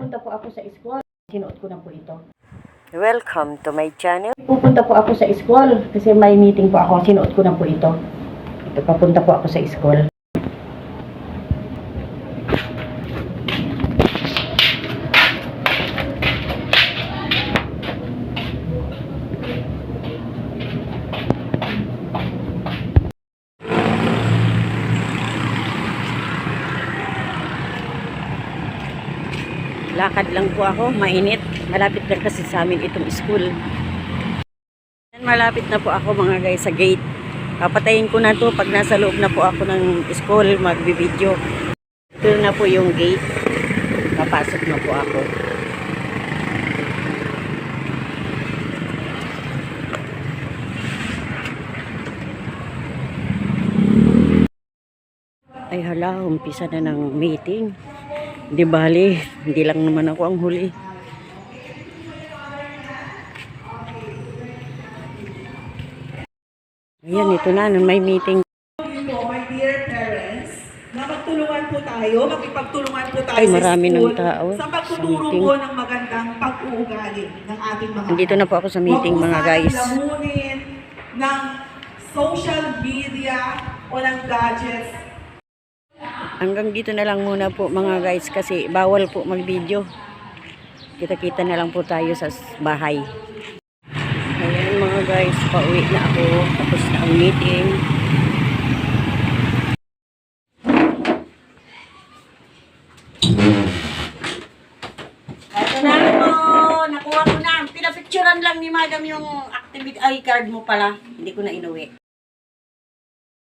Pupunta po ako sa school. Sinuot ko na po ito. Welcome to my channel. Pupunta po ako sa school kasi may meeting po ako. Sinuot ko na po ito. Ito, papunta po ako sa school. Lakad lang po ako, mainit. Malapit lang kasi sa amin itong school. Malapit na po ako mga guys sa gate. Papatayin ko na to pag nasa loob na po ako ng school, magbibideo. Ito na po yung gate. Papasok na po ako. Ay hala, umpisa na ng meeting. Di bali, hindi lang naman ako ang huli. Ayan, ito na, may meeting. my dear parents, na magtulungan po tayo, magipagtulungan po tayo Ay, sa marami school ng tao sa sa pagtuturo meeting. po ng magandang pag-uugali ng ating mga Andito na po ako sa meeting Huwag mga guys. lamunin ng social media o ng gadgets. Hanggang dito na lang muna po mga guys kasi bawal po mag-video. Kita-kita na lang po tayo sa bahay. Ayan mga guys, pauwi na ako. Tapos na ang meeting. Na mo, nakuha ko na. Pinapicturean lang ni madam yung activity ay card mo pala. Hindi ko na inuwi.